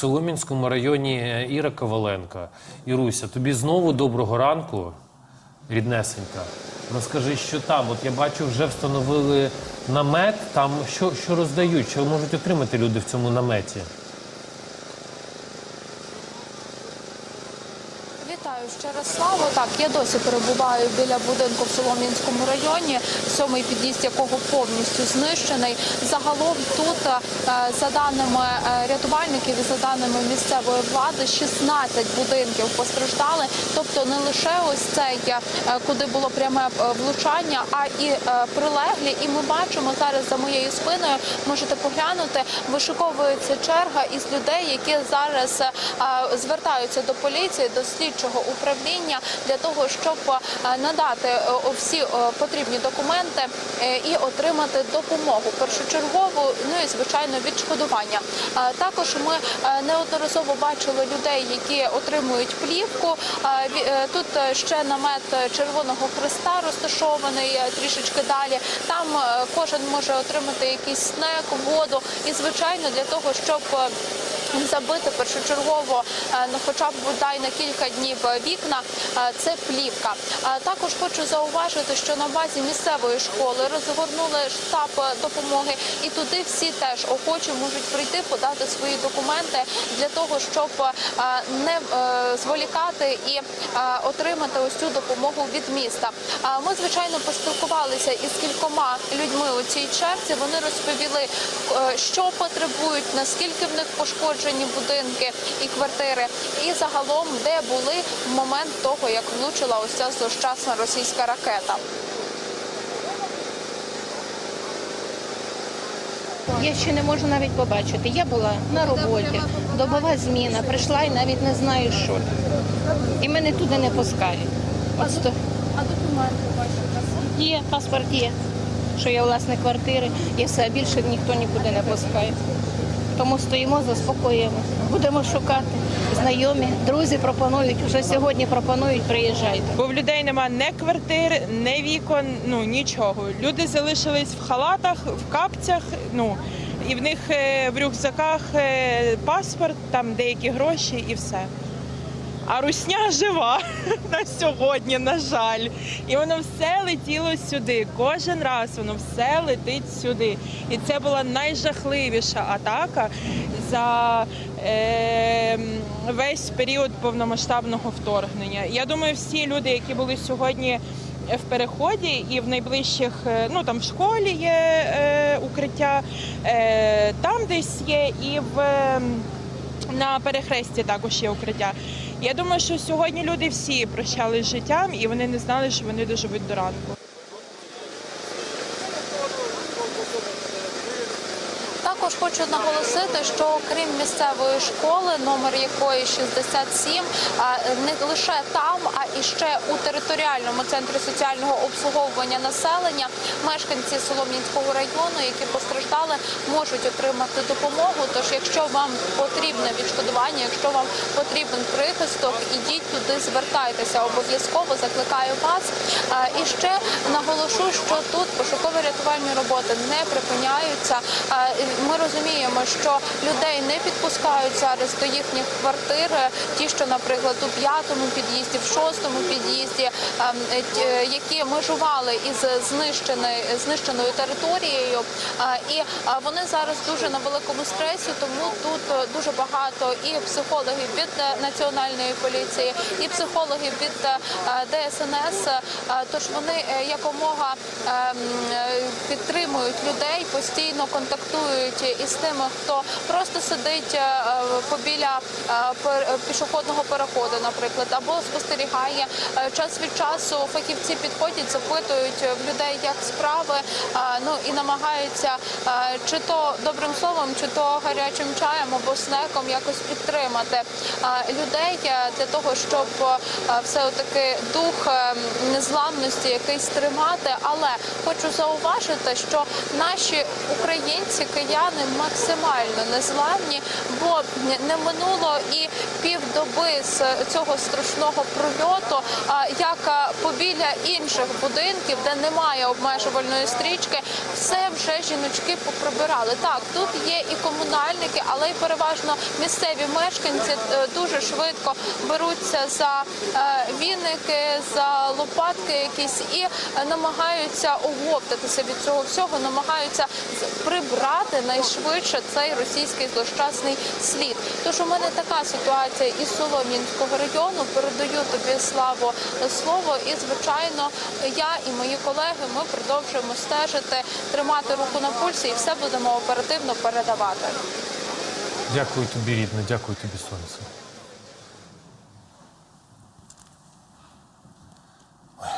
Солом'янському районі Іра Коваленка. Іруся, тобі знову доброго ранку, ріднесенька. Розкажи, що там? От я бачу, вже встановили намет. Там що, що роздають, що можуть отримати люди в цьому наметі? Вітаю ще раз славу. Так, я досі перебуваю біля будинку в Солом'янському районі, сьомий під'їзд якого повністю знищений. Загалом тут, е, за даними е, рятувальників і за даними місцевої влади, 16 будинків постраждали. Тобто не лише ось цей, е, куди було пряме влучання, а і прилеглі. І ми бачимо зараз за моєю спиною. Можете поглянути, вишиковується черга із людей, які зараз звертаються до поліції, до слідчого управління для того, щоб е, надати е, всі е, потрібні документи і отримати допомогу першочергову, ну і звичайно відшкодування. Також ми неодноразово бачили людей, які отримують плівку. Тут ще намет Червоного Христа розташований трішечки далі. Там кожен може отримати якийсь снек, воду і звичайно для того, щоб забити першочергово, ну, хоча б бодай на кілька днів вікна. Це плівка. Також хочу зауважити, що на базі місцевої школи розгорнули штаб допомоги, і туди всі теж охочі можуть прийти, подати свої документи для того, щоб не е, зволікати і отримати ось цю допомогу від міста. Ми звичайно поспілкувалися із кількома людьми у цій черзі. Вони розповіли, е, що потребують, наскільки в них пошкоджені будинки і квартири, і загалом де були в момент того, як влучила ось ця злощасна російська ракета. Я ще не можу навіть побачити. Я була на роботі, добова зміна, прийшла і навіть не знаю, що. І мене туди не пускають. От сто- А документи ваші Є, паспорт є, що я власник квартири, і все більше ніхто нікуди не пускає. Тому стоїмо, заспокоїмо. Будемо шукати. Знайомі, друзі пропонують, вже сьогодні пропонують, приїжджайте. Бо в людей нема ні квартир, ні вікон, ну нічого. Люди залишились в халатах, в капцях. Ну і в них е, в рюкзаках е, паспорт, там деякі гроші і все. А русня жива на сьогодні, на жаль. І воно все летіло сюди. Кожен раз воно все летить сюди. І це була найжахливіша атака за е, весь період повномасштабного вторгнення. Я думаю, всі люди, які були сьогодні в переході і в найближчих, е, ну там в школі є е, укриття, е, там десь є, і в. ем, на перехресті також є укриття. Я думаю, що сьогодні люди всі прощались з життям і вони не знали, що вони доживуть до ранку. Також хочу наголосити, що крім місцевої школи, номер якої 67, а, не лише там, а і ще у територіальному центрі соціального обслуговування населення мешканці Солом'янського району, які постраждали, можуть отримати допомогу. Тож, якщо вам потрібне відшкодування, якщо вам потрібен прихисток, ідіть туди, звертайтеся. Обов'язково закликаю вас. І ще наголошу, що тут пошуково-рятувальні роботи не припиняються. Ми розуміємо, що людей не підпускають зараз до їхніх квартир. Ті, що, наприклад, у п'ятому під'їзді, в шостому під'їзді, ем, е, е, які межували із знищеною знищеною територією, і вони зараз дуже на великому стресі, тому тут е, дуже багато і психологів від національної поліції, і психологів від ДСНС. Тож вони якомога ем, підтримують людей, постійно контактують із тими, хто просто сидить е, побіля е, пер- е, пішохідного переходу, наприклад, або спостерігає. Час від часу фахівці підходять, запитують в людей, як справи, ну і намагаються чи то добрим словом, чи то гарячим чаєм або снеком якось підтримати людей для того, щоб все таки дух незламності якийсь тримати. Але хочу зауважити, що наші українці, кияни максимально незламні, бо не минуло і півдоби з цього страшного прольоту, як побіля інших будинків, де немає обмежувальної стрічки, все вже жіночки поприбирали. Так, тут є і комунальники, але й переважно місцеві мешканці е, дуже швидко беруться за е, віники, за лопатки якісь і е, намагаються оговтатися від цього всього, намагаються прибрати найшвидше цей російський злощасний слід. Тож у мене така ситуація із Солом'янського району. Передаю тобі славу слово, і звичайно, я і мої колеги ми продовжуємо стежити, тримати руку на пульсі, і все будемо оперативно передавати. Дякую тобі, рідне, дякую тобі, сонце.